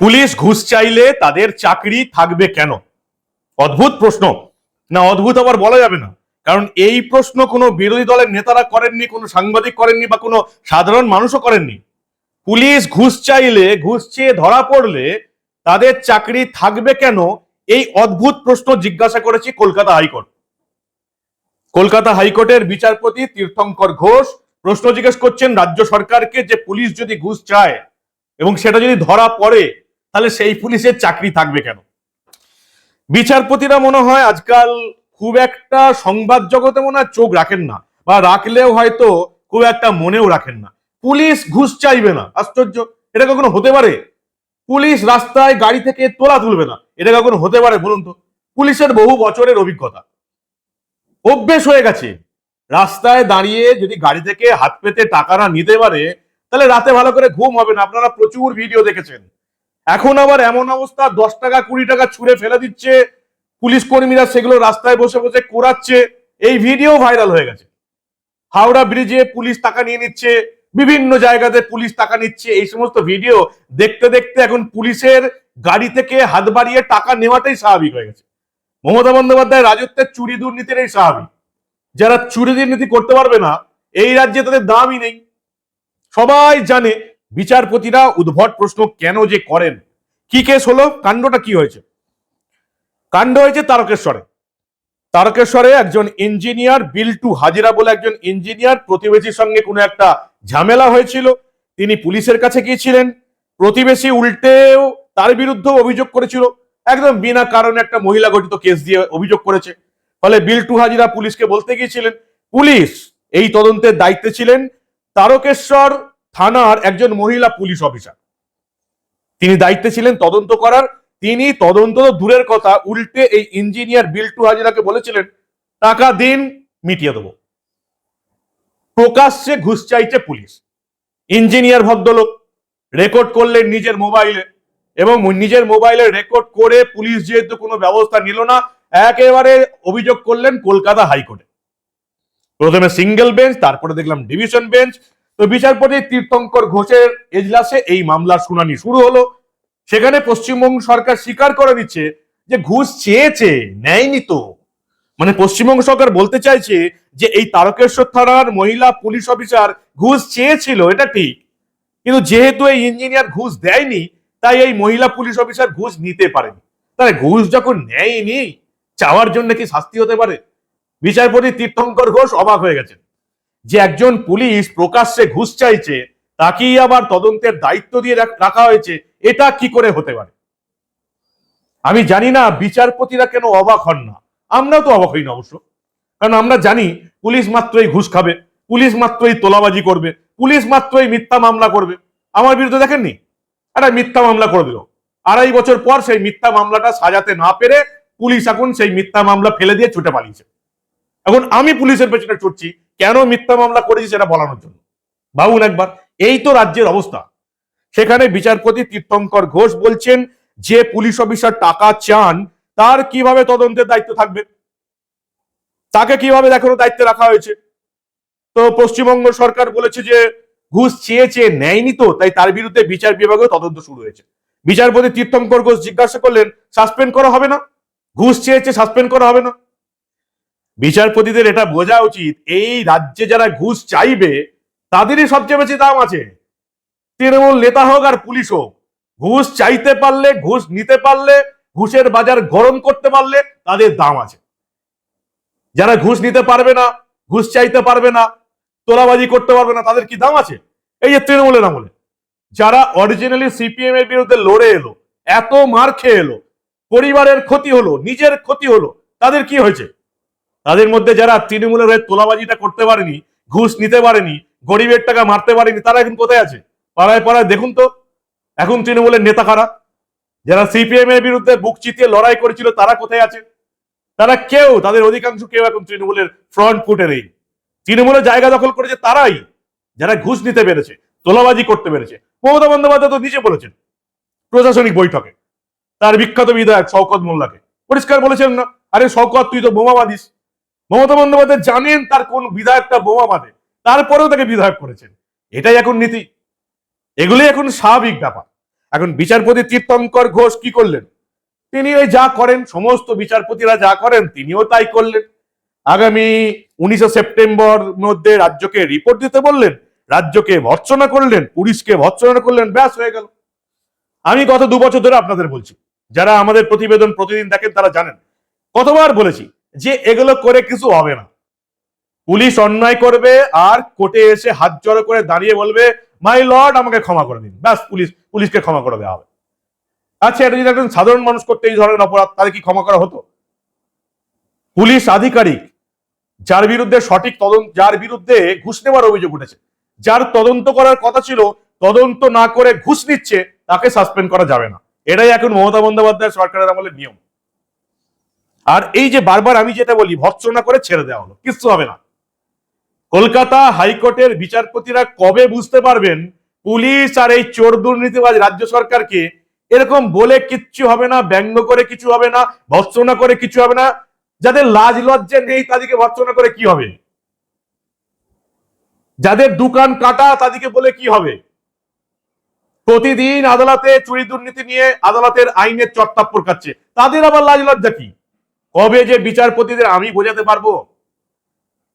Police ঘুষ চাইলে তাদের চাকরি থাকবে কেন? অদ্ভুত প্রশ্ন। না, অদ্ভুত আবার বলা যাবে না। কারণ এই প্রশ্ন কোনো বিরোধী দলের নেতারা করেননি, কোনো সাংবাদিক করেননি বা কোনো সাধারণ মানুষও করেননি। পুলিশ ঘুষ চাইলে, ঘুষ চেয়ে ধরা পড়লে তাদের চাকরি থাকবে কেন? এই অদ্ভুত প্রশ্ন জিজ্ঞাসা করেছি কলকাতা হাইকোর্ট। কলকাতা হাইকোর্টের বিচারপতি তীর্থঙ্কর ঘোষ প্রশ্ন জিজ্ঞেস করছেন, রাজ্য সরকারকে যে পুলিশ যদি ঘুষ চায় এবং সেটা যদি ধরা পড়ে তাহলে সেই পুলিশের চাকরি থাকবে কেন? বিচারপতিরা মনে হয় আজকাল খুব একটা সংবাদ জগতে মনে হয় চোখ রাখেন না, বা রাখলেও হয়তো খুব একটা মনেও রাখেন না। পুলিশ ঘুষ চাইবে না, আশ্চর্য। এটা কখনো হতে পারে? পুলিশ রাস্তায় গাড়ি থেকে তোলা তুলবে না, এটা কখনো হতে পারে বলুন তো? পুলিশের বহু বছরের অভিজ্ঞতা। অভ্যেস হয়ে গেছে। রাস্তায় দাঁড়িয়ে যদি গাড়ি থেকে হাত পেতে টাকা না নিতে পারে, তাহলে রাতে ভালো করে ঘুম হবে না। আপনারা প্রচুর ভিডিও দেখেছেন। এখন আবার এমন অবস্থা, দশ টাকা, কুড়ি টাকা ছুঁড়ে ফেলে দিচ্ছে, পুলিশ কর্মীরা সেগুলো রাস্তায় বসে বসে কোরাচ্ছে, এই ভিডিও ভাইরাল হয়ে গেছে। হাওড়া ব্রিজে পুলিশ টাকা নিয়ে নিচ্ছে, বিভিন্ন জায়গাতে পুলিশ টাকা নিচ্ছে, এই সমস্ত ভিডিও দেখতে দেখতে এখন পুলিশের গাড়ি থেকে হাত বাড়িয়ে টাকা নেওয়াটাই স্বাভাবিক হয়ে গেছে। মমতা বন্দ্যোপাধ্যায় রাজত্বের চুরি দুর্নীতির এই স্বাভাবিক। যারা চুরি দুর্নীতি করতে পারবে না, এই রাজ্যে তাদের দামই নেই। সবাই জানে বিচারপতিরা উদ্ভট প্রশ্ন কেন যে করেন? কি কেস হলো? কাণ্ডটা কি হয়েছে? কাণ্ড হয়েছে তারকেশ্বরে। তারকেশ্বরে একজন ইঞ্জিনিয়ার, বিল্টু হাজিরা বলে একজন ইঞ্জিনিয়ার প্রতিবেশীর সঙ্গে কোনো একটা ঝামেলা হয়েছিল। তিনি পুলিশের কাছে গিয়েছিলেন। প্রতিবেশী উল্টেও তার বিরুদ্ধে অভিযোগ করেছিল। একদম বিনা কারণে একটা মহিলা গঠিত কেস দিয়ে অভিযোগ করেছে। ফলে বিল্টু হাজিরা পুলিশকে বলতে গিয়েছিলেন, পুলিশ এই তদন্তের দায়িত্বে ছিলেন। তারকেশ্বর থানার একজন মহিলা পুলিশ অফিসার। তিনি দায়িত্বে ছিলেন তদন্ত করার। তিনি তদন্ত দূরের কথা, উল্টে এই ইঞ্জিনিয়ার বিল্টু হাজিরাকে বলেছিলেন, টাকা দিন, মিটিয়ে দেবো। প্রকাশ্যে ঘুষ চাইছে পুলিশ। ইঞ্জিনিয়ার ভদ্রলোক রেকর্ড করলেন নিজের মোবাইলে এবং নিজের মোবাইলে রেকর্ড করে পুলিশ যেহেতু কোনো ব্যবস্থা নিল না, একেবারে অভিযোগ করলেন কলকাতা হাইকোর্টে। প্রথমে সিঙ্গেল বেঞ্চ, তারপরে দেখলাম ডিভিশন বেঞ্চ তো বিচারপতি তীর্থঙ্কর ঘোষের এজলাসে এই মামলার শুনানি শুরু হলো। সেখানে পশ্চিমবঙ্গ সরকার স্বীকার করে দিচ্ছে যে ঘুষ চেয়েছে, নেয়নি তো। মানে পশ্চিমবঙ্গ সরকার বলতে চাইছে যে এই তারকেশ্বর থানার মহিলা পুলিশ অফিসার ঘুষ চেয়েছিল, এটা ঠিক। কিন্তু যেহেতু এই ইঞ্জিনিয়ার ঘুষ দেয়নি, তাই এই মহিলা পুলিশ অফিসার ঘুষ নিতে পারেনি। তাহলে ঘুষ যখন নেয়নি, চাওয়ার জন্য কি শাস্তি হতে পারে? বিচারপতি তীর্থঙ্কর ঘোষ অবাক হয়ে গেছেন। যে একজন পুলিশ প্রকাশ্যে ঘুষ চাইছে, তাকেই আবার তদন্তের দায়িত্ব দিয়ে রাখা হয়েছে, এটা কি করে হতে পারে? আমি জানি না বিচারপতিরা কেন অবাক হন না। আমরাও তো অবাক হই না অবশ্য। কারণ আমরা জানি পুলিশ মাত্রই ঘুষ খাবে, পুলিশ মাত্রই তোলাবাজি করবে, পুলিশ মাত্রই মিথ্যা মামলা করবে। আমার বিরুদ্ধে দেখেননি? একটা মিথ্যা মামলা করে দিল। আড়াই বছর পর সেই মিথ্যা মামলাটা সাজাতে না পেরে পুলিশ এখন সেই মিথ্যা মামলা ফেলে দিয়ে ছুটে পালিয়েছে। এখন আমি পুলিশের পেছনে ছুটছি কেন মিথ্যা মামলা করেছি সেটা বলানোর জন্য? ভাবুন একবার, এই তো রাজ্যের অবস্থা। সেখানে বিচারপতি তীর্থঙ্কর ঘোষ বলছেন, যে পুলিশ অফিসার টাকা চান, তার কীভাবে তদন্তের দায়িত্ব থাকবে? তাকে কীভাবে দেখানো দায়িত্বে রাখা হয়েছে? তো পশ্চিমবঙ্গ সরকার বলেছে যে, ঘুষ চেয়ে চেয়ে নেয়নি তো, তাই তার বিরুদ্ধে বিচার বিভাগেও তদন্ত শুরু হয়েছে। বিচারপতি তীর্থঙ্কর ঘোষ জিজ্ঞাসা করলেন, সাসপেন্ড করা হবে না? ঘুষ চেয়েছে সাসপেন্ড করা হবে না? বিচারপতিদের এটা বোঝা উচিত, এই রাজ্যে যারা ঘুষ চাইবে, তাদেরই সবচেয়ে বেশি দাম আছে। তৃণমূল নেতা হোক আর পুলিশ হোক, ঘুষ চাইতে পারলে, ঘুষ নিতে পারলে, ঘুষের বাজার গরম করতে পারলে, তাদের দাম আছে। যারা ঘুষ নিতে পারবে না, ঘুষ চাইতে পারবে না, তোলাবাজি করতে পারবে না, তাদের কি দাম আছে? এই যে তৃণমূলের আমলে। যারা অরিজিনালি সিপিএম এর বিরুদ্ধে লড়ে এলো, এত মার খেয়ে এলো, পরিবারের ক্ষতি হলো, নিজের ক্ষতি হলো, তাদের কি হয়েছে? তাদের মধ্যে যারা তৃণমূলের হয়ে তোলাবাজিটা করতে পারেনি, ঘুষ নিতে পারেনি, গরিবের টাকা মারতে পারেনি, তারা এখন কোথায় আছে? পাড়ায় পাড়ায় দেখুন তো, এখন তৃণমূলের নেতা কারা? যারা সিপিএম এর বিরুদ্ধে বুক চিতিয়ে লড়াই করেছিল, তারা কোথায় আছে? তারা কেউ, তাদের অধিকাংশ কেউ এখন তৃণমূলের ফ্রন্ট ফুটে নেই তৃণমূলের জায়গা দখল করেছে তারাই, যারা ঘুষ নিতে পেরেছে, তোলাবাজি করতে পেরেছে। মমতা বন্দ্যোপাধ্যায় তো নিজে বলেছেন, প্রশাসনিক বৈঠকে। তার বিখ্যাত বিধায়ক শওকত মোল্লাকে। পরিষ্কার বলেছেন না, আরে শওকত, তুই তো বোমা বাঁধিস। মমতা বন্দ্যোপাধ্যায় জানেন তার কোন বিধায়কটা বোমা বাঁধে, তারপরেও তাকে বিধায়ক করেছেন। এটাই এখন নীতি। এগুলি এখন স্বাভাবিক ব্যাপার। এখন বিচারপতি তীর্থঙ্কর ঘোষ কি করলেন? তিনি ওই যা করেন, সমস্ত বিচারপতিরা যা করেন, তিনিও তাই করলেন। আগামী উনিশে সেপ্টেম্বর মধ্যে রাজ্যকে রিপোর্ট দিতে বললেন, রাজ্যকে ভর্সনা করলেন, পুলিশকে ভর্ৎসনা করলেন, ব্যাস হয়ে গেল। আমি গত দু বছর ধরে আপনাদের বলছি, যারা আমাদের প্রতিবেদন প্রতিদিন দেখেন তারা জানেন। কতবার বলেছি যে এগুলো করে কিছু হবে না। পুলিশ অন্যায় করবে আর কোর্টে এসে হাত জড়ো করে দাঁড়িয়ে বলবে মাই লর্ড আমাকে ক্ষমা করে দিন। ব্যাস, পুলিশ, পুলিশকে ক্ষমা করে দেওয়া হবে। আচ্ছা এটা যদি একজন সাধারণ মানুষ করতে এই ধরনের অপরাধ তাদের কি ক্ষমা করা হতো? পুলিশ আধিকারিক, যার বিরুদ্ধে সঠিক তদন্ত, যার বিরুদ্ধে ঘুষ নেওয়ার অভিযোগ উঠেছে, যার তদন্ত করার কথা ছিল, তদন্ত না করে ঘুষ নিচ্ছে, তাকে সাসপেন্ড করা যাবে না। এটাই এখন মমতা বন্দ্যোপাধ্যায় সরকারের আমলের নিয়ম। আর এই যে বারবার আমি যেটা বলি ভৎসনা করে ছেড়ে দেওয়া হলো, কিচ্ছু হবে না। কলকাতা হাইকোর্টের বিচারপতিরা কবে বুঝতে পারবেন পুলিশ আর এই চোর দুর্নীতিবাজ রাজ্য সরকারকে এরকম বলে কিচ্ছু হবে না, ব্যঙ্গ করে কিছু হবে না ভৎসনা করে কিছু হবে না, যাদের লাজ লজ্জা নেই তাদেরকে ভৎসনা করে কি হবে? যাদের দোকান কাটা তাদেরকে বলে কি হবে? প্রতিদিন আদালতে চুরি দুর্নীতি নিয়ে আদালতের আইনের চট্টাপ্পর খাচ্ছে তাদের আবার লাজ লজ্জা কি? কবে যে বিচারপতিদের আমি বোঝাতে পারব?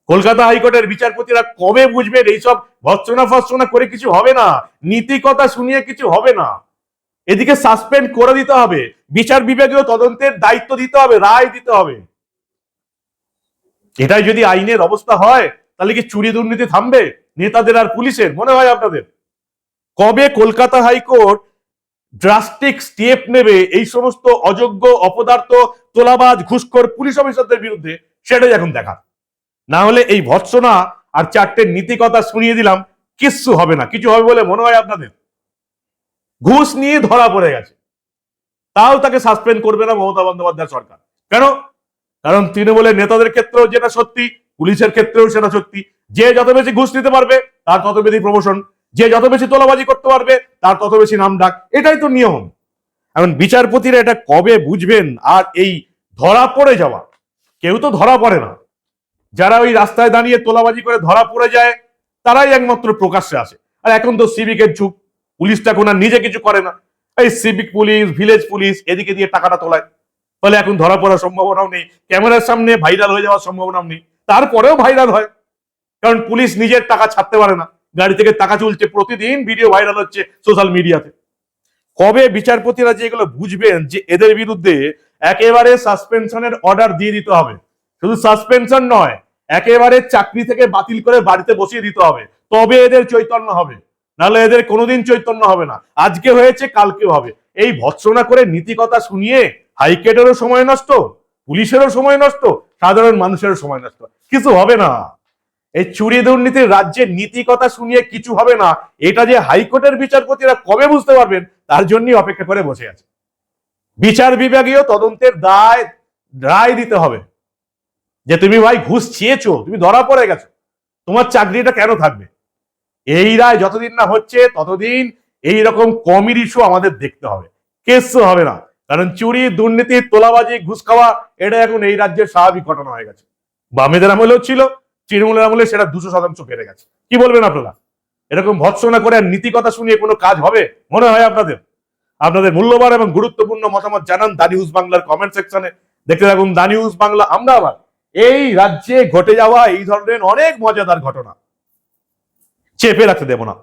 কলকাতা হাইকোর্টের বিচারপতিরা কবে বুঝবেন এইসব ভৎসনা ফৎসনা করে কিছু হবে না? নীতিকতা শুনিয়ে কিছু হবে না? এদিকে সাসপেন্ড করে দিতে হবে। বিচার বিভাগীয় তদন্তের দায়িত্ব দিতে হবে, রায় দিতে হবে। এটাই যদি আইনের অবস্থা হয়, তাহলে কি চুরি দুর্নীতি থামবে? নেতাদের আর পুলিশের? মনে হয় আপনাদের। কবে কলকাতা হাইকোর্ট ড্রাস্টিক স্টেপ নেবে এই সমস্ত অযোগ্য অপদার্থ, তোলাবাজ, ঘুষখোর পুলিশ অফিসারদের বিরুদ্ধে, সেটাই এখন দেখা না হলে এই ভৎসনা আর চারটে নীতি কথা শুনিয়ে দিলাম, কিচ্ছু হবে না। কিছু হবে বলে মনে হয় আপনাদের? ঘুষ নিয়ে ধরা পড়ে গেছে। তাও তাকে সাসপেন্ড করবে না মমতা বন্দ্যোপাধ্যায় সরকার। কেন? কারণ তৃণমূলের নেতাদের ক্ষেত্রেও যেটা সত্যি, পুলিশের ক্ষেত্রেও সেটা সত্যি। যে যত বেশি ঘুষ নিতে পারবে, তার তত বেশি প্রমোশন যে যত বেশি তোলাবাজি করতে পারবে, তার তত বেশি নাম ডাক। এটাই তো নিয়ম। এখন বিচারপতিরা এটা কবে বুঝবেন? আর এই ধরা পড়ে যাওয়া, কেউ তো ধরা পড়ে না। যারা ওই রাস্তায় দাঁড়িয়ে তোলাবাজি করে ধরা পড়ে যায়, তারাই একমাত্র প্রকাশ্যে আসে। আর এখন তো সিভিকের যুগ পুলিশটা আর নিজে কিছু করে না। এই সিভিক পুলিশ, ভিলেজ পুলিশ, এদিকে দিয়ে টাকাটা তোলায়। ফলে এখন ধরা পড়ার সম্ভাবনাও নেই। ক্যামেরার সামনে ভাইরাল হয়ে যাওয়ার সম্ভাবনাও নেই। তারপরেও ভাইরাল হয়। কারণ পুলিশ নিজের টাকা ছাড়তে পারে না। গাড়ি থেকে টাকা চলছে প্রতিদিন ভিডিও ভাইরাল হচ্ছে সোশ্যাল মিডিয়াতে কবে বিচারপতিরা যে এগুলো বুঝবেন যে এদের বিরুদ্ধে একেবারে সাসপেনশনের অর্ডার দিয়ে দিতে হবে। শুধু সাসপেনশন নয়, একেবারে চাকরি থেকে বাতিল করে বাড়িতে বসিয়ে দিতে হবে। তবে এদের চৈতন্য হবে, নাহলে এদের কোনোদিন চৈতন্য হবে না। আজকে হয়েছে, কালকেও হবে। এই ভৎসনা করে নীতিকথা শুনিয়ে হাইকোর্টেরও সময় নষ্ট, পুলিশেরও সময় নষ্ট, সাধারণ মানুষেরও সময় নষ্ট। কিছু হবে না। এই চুরি দুর্নীতির রাজ্যের নীতি কথা শুনিয়ে কিছু হবে না, এটা যে হাইকোর্টের বিচারপতিরা কবে বুঝতে পারবেন, তার জন্যই অপেক্ষা করে বসে আছে। বিচার বিভাগীয় তদন্তের দায়, রায় দিতে হবে। যে তুমি ভাই ঘুষ চেয়েছো তুমি ধরা পড়ে গেছো, তোমার চাকরিটা কেন থাকবে? এই রায় যতদিন না হচ্ছে, ততদিন এই রকম কমির ইস্যু আমাদের দেখতে হবে। কেস হবে না। কারণ চুরি, দুর্নীতি, তোলাবাজি, ঘুষ খাওয়া, এটা এখন এই রাজ্যের স্বাভাবিক ঘটনা হয়ে গেছে। বামেদের আমলেও ছিল তৃণমূলের আমলে সেটা দুশো শতাংশ বেড়ে গেছে। কি বলবেন আপনারা? এরকম ভৎসনা করে আর নীতি কথা শুনিয়ে কোনো কাজ হবে? মনে হয় আপনাদের? আপনাদের মূল্যবান এবং গুরুত্বপূর্ণ মতামত জানান দা নিউজ বাংলার কমেন্ট সেকশনে দেখতে থাকুন দা নিউজ বাংলা। আমরা আবার এই রাজ্যে ঘটে যাওয়া এই ধরনের অনেক মজাদার ঘটনা। চেপে রাখতে দেব না।